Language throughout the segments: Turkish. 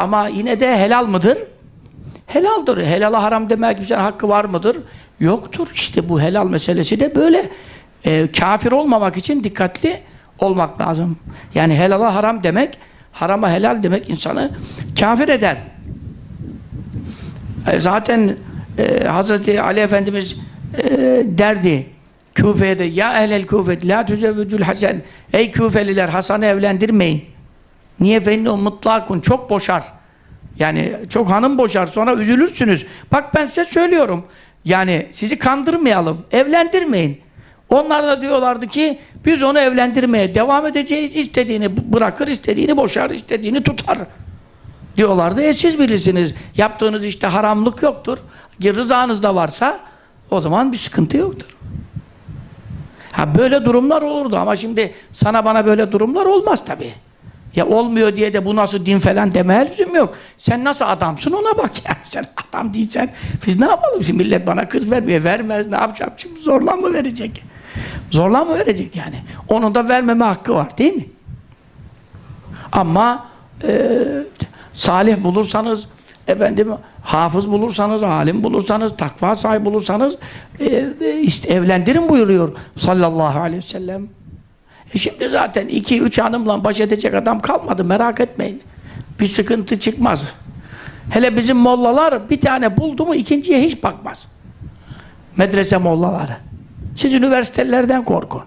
Ama yine de helal mıdır? Helaldir. Helala haram demek kimsenin hakkı var mıdır? Yoktur. İşte bu helal meselesi de böyle. Ee, kafir olmamak için dikkatli olmak lazım. Yani helala haram demek, harama helal demek insanı kafir eder. E, zaten e, Hazreti Ali Efendimiz e, derdi Küfe'ye de ya ehlel Küfe la tüzevvücül Hasan ey Küfeliler Hasan'ı evlendirmeyin. Niye fenni o mutlakun çok boşar. Yani çok hanım boşar sonra üzülürsünüz. Bak ben size söylüyorum. Yani sizi kandırmayalım. Evlendirmeyin. Onlar da diyorlardı ki biz onu evlendirmeye devam edeceğiz. İstediğini bırakır, istediğini boşar, istediğini tutar diyorlardı. E siz bilirsiniz. Yaptığınız işte haramlık yoktur. Rızanız da varsa o zaman bir sıkıntı yoktur. Ha böyle durumlar olurdu ama şimdi sana bana böyle durumlar olmaz tabii. Ya olmuyor diye de bu nasıl din falan demeye lüzum yok. Sen nasıl adamsın ona bak ya. Sen adam değilsen biz ne yapalım şimdi millet bana kız vermiyor. Vermez ne yapacağım şimdi zorla mı verecek? Zorla mı verecek yani? Onun da vermeme hakkı var değil mi? Ama e, salih bulursanız efendim hafız bulursanız, alim bulursanız, takva sahibi bulursanız e, e, işte evlendirin buyuruyor sallallahu aleyhi ve sellem. Şimdi zaten iki üç hanımla baş edecek adam kalmadı merak etmeyin. Bir sıkıntı çıkmaz. Hele bizim mollalar bir tane buldu mu ikinciye hiç bakmaz. Medrese mollaları. Siz üniversitelerden korkun.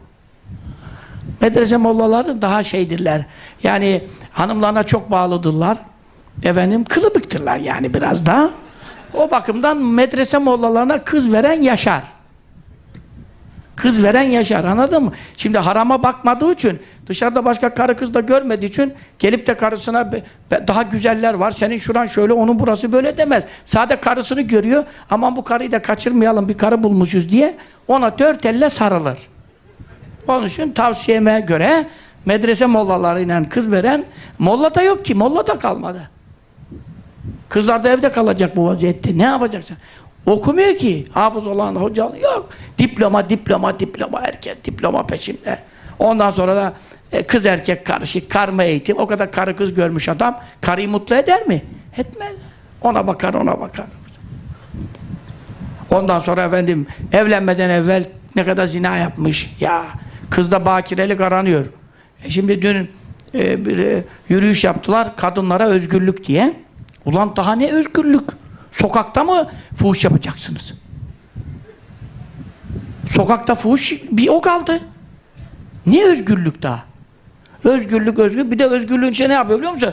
Medrese mollaları daha şeydirler. Yani hanımlarına çok bağlıdırlar. Efendim kılıbıktırlar yani biraz da. O bakımdan medrese mollalarına kız veren yaşar. Kız veren yaşar anladın mı? Şimdi harama bakmadığı için dışarıda başka karı kız da görmediği için gelip de karısına "Be- be- daha güzeller var senin şuran şöyle onun burası böyle demez. Sadece karısını görüyor aman bu karıyı da kaçırmayalım bir karı bulmuşuz diye ona dört elle sarılır. Onun için tavsiyeme göre medrese mollalarıyla kız veren molla da yok ki molla da kalmadı. Kızlar da evde kalacak bu vaziyette. Ne yapacaksın? Okumuyor ki. Hafız olan hoca yok. Diploma, diploma, diploma. Erkek diploma peşinde. Ondan sonra da e, kız erkek karışık, karma eğitim. O kadar karı kız görmüş adam. Karıyı mutlu eder mi? Etmez. Ona bakar, ona bakar. Ondan sonra efendim evlenmeden evvel ne kadar zina yapmış. Ya kızda bakirelik aranıyor. E şimdi dün e, bir e, yürüyüş yaptılar kadınlara özgürlük diye. Ulan daha ne özgürlük? Sokakta mı fuhuş yapacaksınız? Sokakta fuhuş bir o kaldı. Ne özgürlük daha? Özgürlük özgürlük. Bir de özgürlüğün içine ne yapıyor biliyor musun?